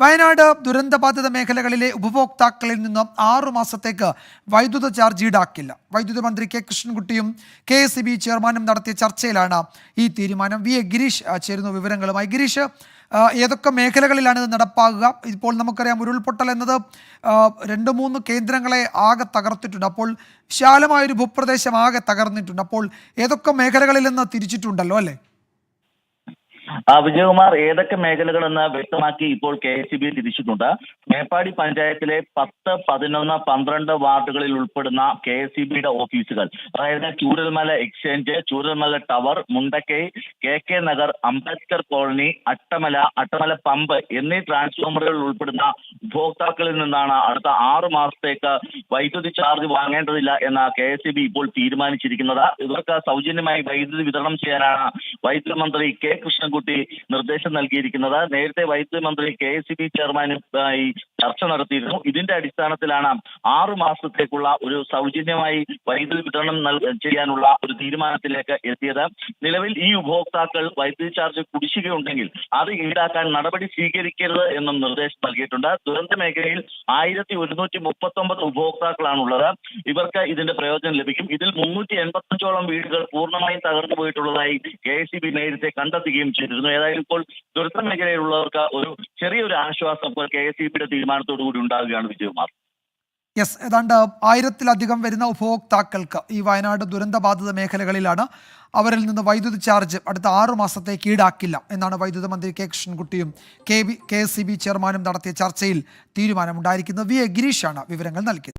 വയനാട് ദുരന്തബാധിത മേഖലകളിലെ ഉപഭോക്താക്കളിൽ നിന്ന് ആറു മാസത്തേക്ക് വൈദ്യുത ചാർജ് ഈടാക്കില്ല. വൈദ്യുത മന്ത്രി കെ കൃഷ്ണൻകുട്ടിയും കെ എസ് ബി ചെയർമാനും നടത്തിയ ചർച്ചയിലാണ് ഈ തീരുമാനം. വി എ ഗിരീഷ് ചേരുന്ന വിവരങ്ങളുമായി. ഗിരീഷ് ഏതൊക്കെ മേഖലകളിലാണ് ഇത് നടപ്പാകുക? ഇപ്പോൾ നമുക്കറിയാം ഉരുൾപൊട്ടൽ എന്നത് രണ്ട് മൂന്ന് കേന്ദ്രങ്ങളെ ആകെ തകർത്തിട്ടുണ്ട്. അപ്പോൾ വിശാലമായൊരു ഭൂപ്രദേശം ആകെ തകർന്നിട്ടുണ്ട്. അപ്പോൾ ഏതൊക്കെ മേഖലകളിൽ നിന്ന് തിരിച്ചിട്ടുണ്ടല്ലോ അല്ലേ? ആ വിജയകുമാർ ഏതൊക്കെ മേഖലകളെന്ന് വ്യക്തമാക്കി ഇപ്പോൾ കെ എസ് ബി തിരിച്ചിട്ടുണ്ട്. മേപ്പാടി പഞ്ചായത്തിലെ പത്ത് പതിനൊന്ന് പന്ത്രണ്ട് വാർഡുകളിൽ ഉൾപ്പെടുന്ന കെ എസ് ബിയുടെ ഓഫീസുകൾ. അതായത് Chooralmala exchange Chooralmala tower Mundakkai K K Nagar Ambedkar colony Attamala Attamala pump എന്നീ ട്രാൻസ്ഫോമറുകൾ ഉൾപ്പെടുന്ന ഉപഭോക്താക്കളിൽ നിന്നാണ് അടുത്ത ആറു മാസത്തേക്ക് വൈദ്യുതി ചാർജ് വാങ്ങേണ്ടതില്ല എന്ന കെ എസ് ഇപ്പോൾ തീരുമാനിച്ചിരിക്കുന്നത്. ഇവർക്ക് സൗജന്യമായി വൈദ്യുതി വിതരണം ചെയ്യാനാണ് വൈദ്യുതി മന്ത്രി കെ കൃഷ്ണൻകുട്ടി നിർദ്ദേശം നൽകിയിരിക്കുന്നത്. നേരത്തെ വൈദ്യുതി മന്ത്രി കെ എസ് ഇ ബി ചെയർമാനുമായി ചർച്ച നടത്തിയിരുന്നു. ഇതിന്റെ അടിസ്ഥാനത്തിലാണ് ആറു മാസത്തേക്കുള്ള ഒരു സൗജന്യമായി വൈദ്യുതി വിതരണം ചെയ്യാനുള്ള ഒരു തീരുമാനത്തിലേക്ക് എത്തിയത്. നിലവിൽ ഈ ഉപഭോക്താക്കൾ വൈദ്യുതി ചാർജ് കുടിശ്ശികയുണ്ടെങ്കിൽ അത് ഈടാക്കാൻ നടപടി സ്വീകരിക്കരുത് എന്നും നിർദ്ദേശം നൽകിയിട്ടുണ്ട്. ദുരന്ത മേഖലയിൽ ആയിരത്തി ഒരുന്നൂറ്റി മുപ്പത്തി ഒമ്പത് ഉപഭോക്താക്കളാണുള്ളത്. ഇവർക്ക് ഇതിന്റെ പ്രയോജനം ലഭിക്കും. ഇതിൽ മുന്നൂറ്റി എൺപത്തഞ്ചോളം വീടുകൾ പൂർണമായും തകർന്നു പോയിട്ടുള്ളതായി കെ എസ് ബി നേരത്തെ കണ്ടെത്തുകയും ചെയ്തിരുന്നു. ഏതായാലും ഇപ്പോൾ ദുരന്ത മേഖലയിലുള്ളവർക്ക് ഒരു ചെറിയൊരു ആശ്വാസം കെ എസ് സി ബിയുടെ തീരുമാനത്തോടു കൂടി ഉണ്ടാകുകയാണ് വിജയകുമാർ. യെസ് ഏതാണ്ട് ആയിരത്തിലധികം വരുന്ന ഉപഭോക്താക്കൾക്ക് ഈ വയനാട് ദുരന്തബാധിത മേഖലകളിലാണ് അവരിൽ നിന്ന് വൈദ്യുതി ചാർജ് അടുത്ത ആറു മാസത്തേക്ക് ഈടാക്കില്ല എന്നാണ് വൈദ്യുതി മന്ത്രി K കൃഷ്ണൻകുട്ടിയും K B K S C B ചെയർമാനും നടത്തിയ ചർച്ചയിൽ തീരുമാനമുണ്ടായിരിക്കുന്നത്. വി എ ഗിരീഷാണ് വിവരങ്ങൾ നൽകിയത്.